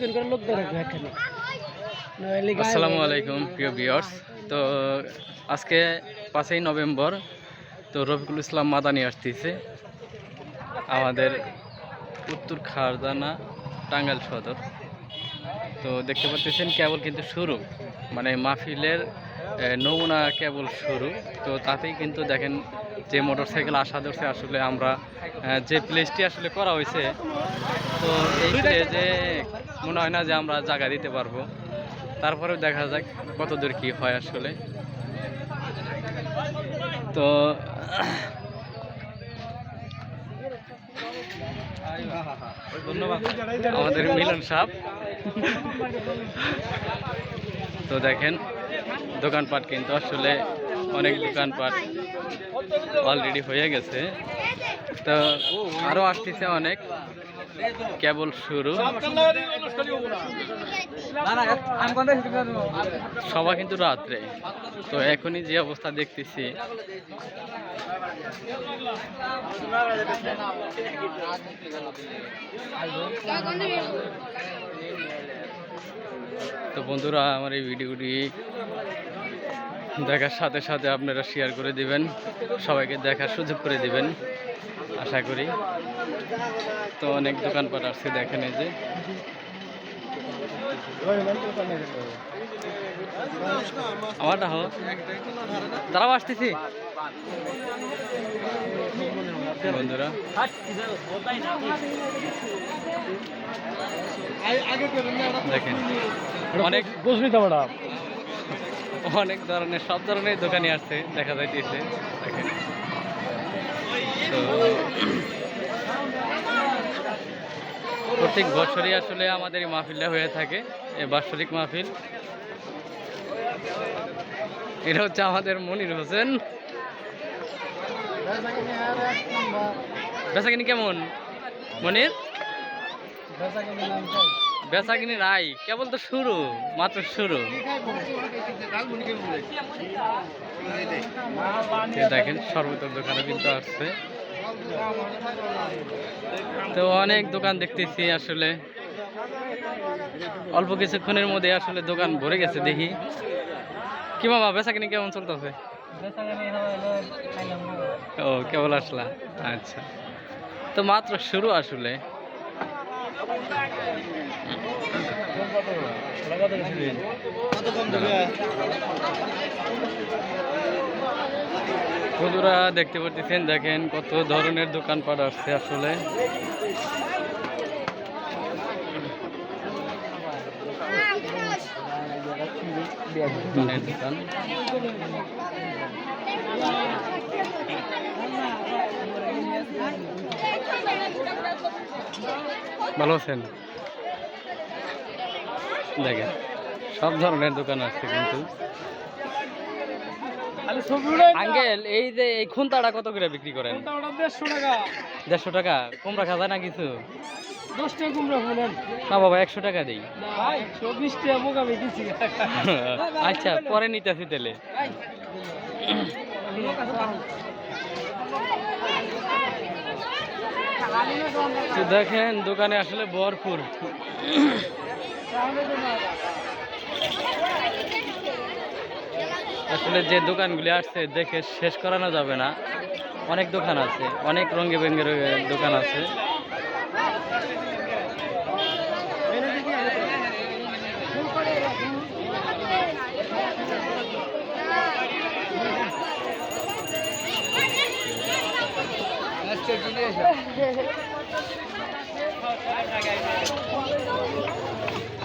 করে লোক ধরে এখানে। আসসালামু আলাইকুম প্রিয় ভিউয়ার্স তো আজকে পাঁচই নভেম্বর তো রফিকুল ইসলাম মাদানি আসতেছে। আমাদের উত্তর খারদানা টাঙ্গাইল সদর। তো দেখতে পাচ্ছেন কেবল কিন্তু শুরু। মানে মাহফিলের নমুনা কেবল শুরু। তো তাতেই কিন্তু দেখেন যে মোটরসাইকেল আসা ধরছে, আসলে আমরা যে প্লেসটি আসলে করা হয়েছে, তো এই প্লেসে মনে হয় না যে আমরা জায়গা দিতে পারব। তারপরেও দেখা যাক কত দূর কি হয় আসলে। তো, ধন্যবাদ। আমাদের মিলন সাহেব। তো দেখেন দোকানপাট কিন্তু আসলে অনেক দোকানপাট অলরেডি হয়ে গেছে। তো আরও আসতেছে অনেক। কেবল শুরু। সবাই কিন্তু রাত্রে। তো এখনই যে অবস্থা দেখতেছি। তো বন্ধুরা, আমার এই ভিডিওটি দেখার সাথে সাথে আপনারা শেয়ার করে দিবেন, সবাইকে দেখার সুযোগ করে দিবেন, আশা করি। তো অনেক দোকানপাট আসছে দেখেন এই যে। আমারটা হো দাঁড়াও, আসতেছি। বন্ধুরা। দেখেন। অনেক বুঝবি তো ম্যাডাম অনেক ধরনের, সব ধরনের দোকানই আসছে দেখা যাইতেছে। প্রত্যেক বছরই আসলে আমাদের এই মাহফিলটা হয়ে থাকে বাৎসরিক মাহফিল। এটা হচ্ছে আমাদের মনির হোসেন। বেচাকিনি কেমন? মনির? বেচাকিনি নাই কেবল তো শুরু, মাত্র শুরু। দেখেন, সর্বতর দোকানে কিন্তু আসছে। তো অনেক দোকান দেখতেছি আসলে। অল্প কিছুক্ষণের মধ্যে আসলে দোকান ভরে গেছে, দেখি। কি বাবা বেচা কিনি কেমন চলতেছে? ও, কেবল আসলা? আচ্ছা। তো মাত্র শুরু আসলে। বন্ধুরা দেখতে পাচ্ছেন দেখেন কত ধরনের দোকানপাট আসছে আসলে। দোকান। ভালো আছেন দেখেন সব ধরনের দোকান আছে কিন্তু আঙ্কেল এই যে এই খুন্তাটা কত করে বিক্রি করেন দেড়শো টাকা কম রাখা যায় না কিছু না বাবা একশো টাকা দিই আচ্ছা পরে নিতেছি তাহলে তো দেখেন, দোকানে আসলে ভরপুর। আসলে যে দোকানগুলি আসছে, দেখে শেষ করানো যাবে না। অনেক দোকান আছে, অনেক রঙে বেঙ্গের দোকান আছে। Thank you.